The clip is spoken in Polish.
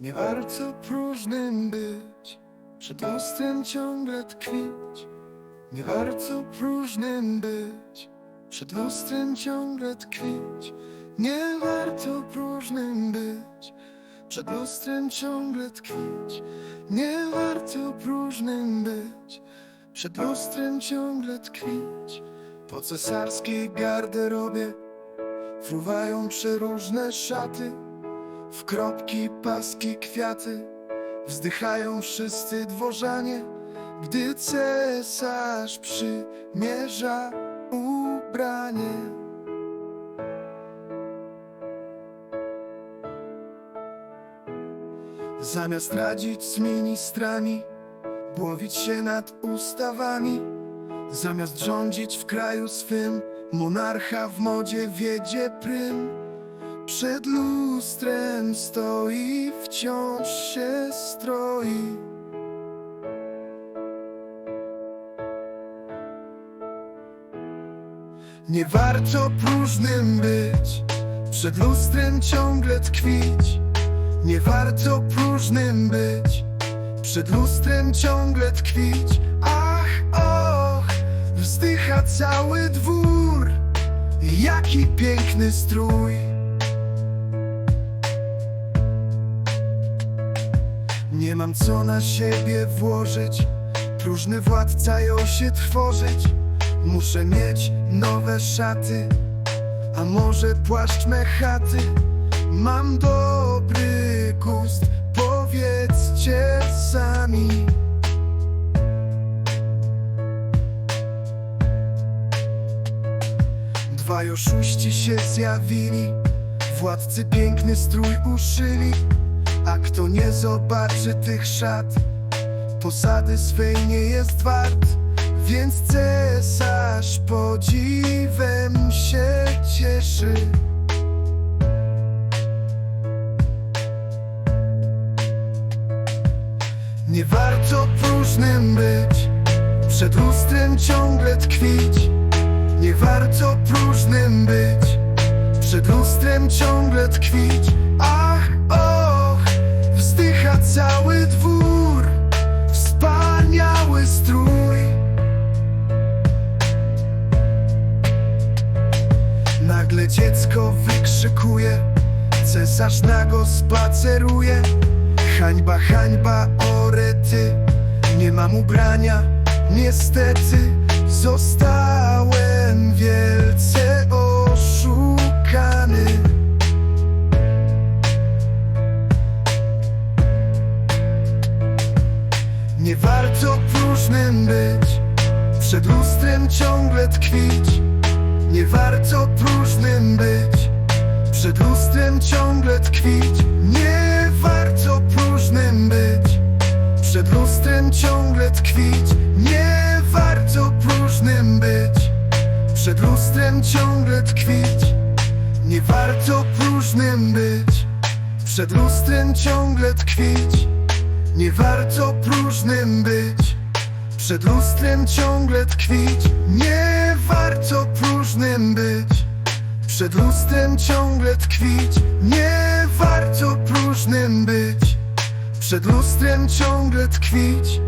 Nie warto próżnym być, przed lustrem ciągle tkwić. Nie warto próżnym być, przed lustrem ciągle tkwić. Nie warto próżnym być, przed lustrem ciągle tkwić. Nie warto próżnym być, przed lustrem ciągle tkwić. Po cesarskiej garderobie fruwają przeróżne szaty. W kropki, paski, kwiaty Wzdychają wszyscy dworzanie Gdy cesarz przymierza ubranie. Zamiast radzić z ministrami Głowić się nad ustawami Zamiast rządzić w kraju swym Monarcha w modzie wiedzie prym przed lustrem stoi, wciąż się stroi. Nie warto próżnym być, przed lustrem ciągle tkwić. Nie warto próżnym być, przed lustrem ciągle tkwić. Ach, och, wzdycha cały dwór, jaki piękny strój. Nie mam co na siebie włożyć. Próżny władca ją się trwożyć. Muszę mieć nowe szaty A może płaszcz mechaty. Mam dobry gust Powiedzcie sami. Dwaj oszuści się zjawili Władcy piękny strój uszyli a kto nie zobaczy tych szat Posady swej nie jest wart. Więc cesarz podziwem się cieszy. Nie warto próżnym być Przed lustrem ciągle tkwić. Nie warto próżnym być Przed lustrem ciągle tkwić cały dwór Wspaniały strój. Nagle dziecko wykrzykuje Cesarz nago spaceruje. Hańba, hańba, orety Nie mam ubrania, niestety Zostałem Nie warto próżnym być. Przed lustrem ciągle tkwić. Nie warto próżnym być. Przed lustrem ciągle tkwić. Nie warto próżnym być. Przed lustrem ciągle tkwić. Nie warto próżnym być. Przed lustrem ciągle tkwić. Nie warto próżnym być. Przed lustrem ciągle tkwić nie warto próżnym być. Przed lustrem ciągle tkwić. Nie warto próżnym być. Przed lustrem ciągle tkwić. Nie warto próżnym być. Przed lustrem ciągle tkwić